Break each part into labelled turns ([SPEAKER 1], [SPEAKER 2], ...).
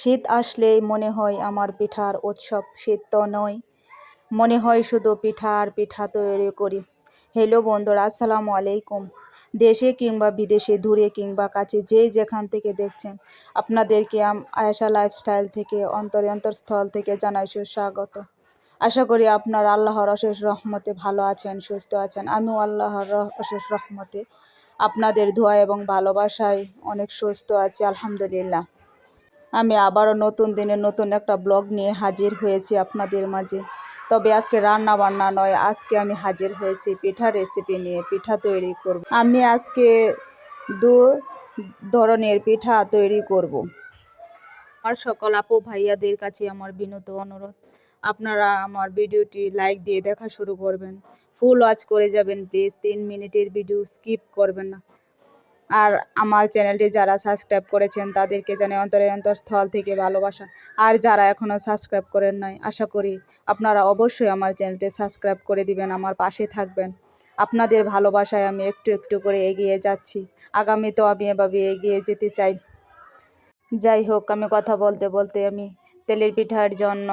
[SPEAKER 1] শীত আসলেই মনে হয় আমার পিঠার উৎসব, শীত তো নয়। মনে হয় শুধু পিঠা আর পিঠা তৈরি করি। হ্যালো বন্ধুরা, আসসালামু আলাইকুম। দেশে কিংবা বিদেশে, দূরে কিংবা কাছে, যে যেখান থেকে দেখছেন, আপনাদেরকে আয়েশা লাইফস্টাইল থেকে, অন্তরে অন্তরস্থল থেকে জানাই সুস্বাগত। আশা করি আপনার আল্লাহর অশেষ রহমতে ভালো আছেন, সুস্থ আছেন। আমিও আল্লাহর অশেষ রহমতে। আপনাদের দোয়া এবং ভালোবাসায় অনেক সুস্থ আছি, আলহামদুলিল্লাহ। আমি আবারও নতুন দিনে নতুন একটা ব্লগ নিয়ে হাজির হয়েছি আপনাদের মাঝে। তবে আজকে রান্না বান্না নয়, আজকে আমি হাজির হয়েছি পিঠা রেসিপি নিয়ে, পিঠা তৈরি করব। আমি আজকে দু ধরনের পিঠা তৈরি করব। আমার সকল আপু ভাইয়াদের কাছে আমার বিনত অনুরোধ। আপনারা আমার ভিডিওটি লাইক দিয়ে দেখা শুরু করবেন। ফুল ওয়াচ করে যাবেন, প্লিজ। তিন মিনিটের ভিডিও স্কিপ করবেন না। আর আমার চ্যানেলটি যারা সাবস্ক্রাইব করেছেন তাদেরকে জানে অন্তরে অন্তরস্থল থেকে ভালোবাসা। আর যারা এখনও সাবস্ক্রাইব করেন নাই, আশা করি আপনারা অবশ্যই আমার চ্যানেলটি সাবস্ক্রাইব করে দিবেন, আমার পাশে থাকবেন। আপনাদের ভালোবাসায় আমি একটু একটু করে এগিয়ে যাচ্ছি। আগামীতেও আমি এভাবে এগিয়ে যেতে চাই। যাই হোক, আমি কথা বলতে বলতে আমি তেলের পিঠার জন্য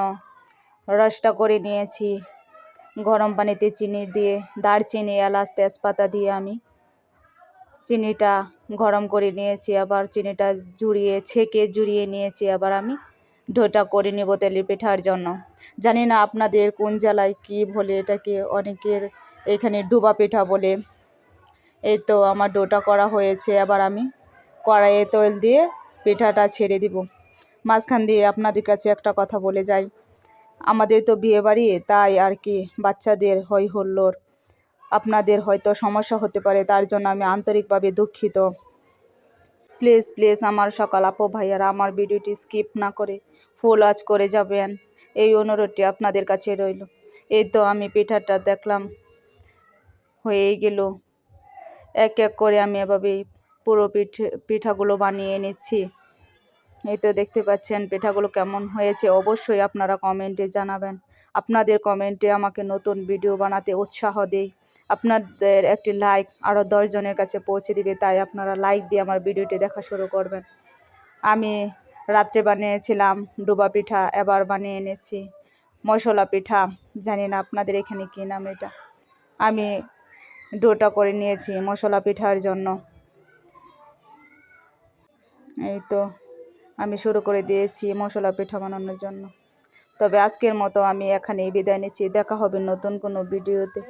[SPEAKER 1] রসটা করে নিয়েছি। গরম পানিতে চিনি দিয়ে দারচিনি, এলাচ, তেজপাতা দিয়ে আমি চিনিটা গরম করে নিয়েছি, আবার চিনিটা জুড়িয়ে, ছেঁকে জুড়িয়ে নিয়েছি, আবার আমি ডোটা করে নেব তেলের পিঠার জন্য। জানি না আপনাদের কোন জেলায় কী বলে এটাকে অনেকের এখানে ডুবা পিঠা বলে। এই তো আমার ডোটা করা হয়েছে, আবার আমি কড়াইয়ে তেল দিয়ে পিঠাটা ছেড়ে দিব। মাঝখান দিয়ে আপনাদের কাছে একটা কথা বলে যাই। আমাদের তো বিয়ে বাড়ি তাই আর কি বাচ্চাদের হই হল্লোর আপনাদের হয়তো সমস্যা হতে পারে, তার জন্য আমি আন্তরিকভাবে দুঃখিত। প্লিজ প্লিজ আমার সকাল আপু ভাইয়ারা আমার ভিডিওটি স্কিপ না করে ফুল ওয়াচ করে যাবেন। এই অনুরোধটি আপনাদের কাছে রইল। এই তো আমি পিঠাটা দেখলাম, হয়েই গেল। এক এক করে আমি এভাবে পুরো পিঠে, পিঠাগুলো বানিয়ে নিচ্ছি। এই তো দেখতে পাচ্ছেন পিঠাগুলো কেমন হয়েছে। অবশ্যই আপনারা কমেন্টে জানাবেন। আপনাদের কমেন্টে আমাকে নতুন ভিডিও বানাতে উৎসাহ দেয় আপনাদের একটি লাইক আরও দশজনের কাছে পৌঁছে দিবে, তাই আপনারা লাইক দিয়ে আমার ভিডিওটি দেখা শুরু করবেন। আমি রাত্রে বানিয়েছিলাম ডুবা পিঠা, এবার বানিয়ে এনেছি মশলা পিঠা। জানি না আপনাদের এখানে কী নাম এটা। আমি ডোটা করে নিয়েছি মশলা পিঠার জন্য। এই তো আমি শুরু করে দিয়েছি মশলা পিঠা বানানোর জন্য। তবে আজকের মতো আমি এখানেই বিদায় নিচ্ছি। দেখা হবে নতুন কোনো ভিডিওতে।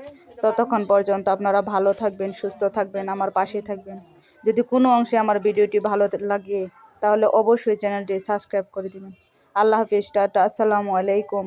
[SPEAKER 1] ততক্ষণ পর্যন্ত আপনারা ভালো থাকবেন, সুস্থ থাকবেন, আমার পাশে থাকবেন। যদি কোনো অংশে আমার ভিডিওটি ভালো লাগে, তাহলে অবশ্যই চ্যানেলটি সাবস্ক্রাইব করে দেবেন। আল্লাহ হাফিজ, টাটা, আসসালামু আলাইকুম।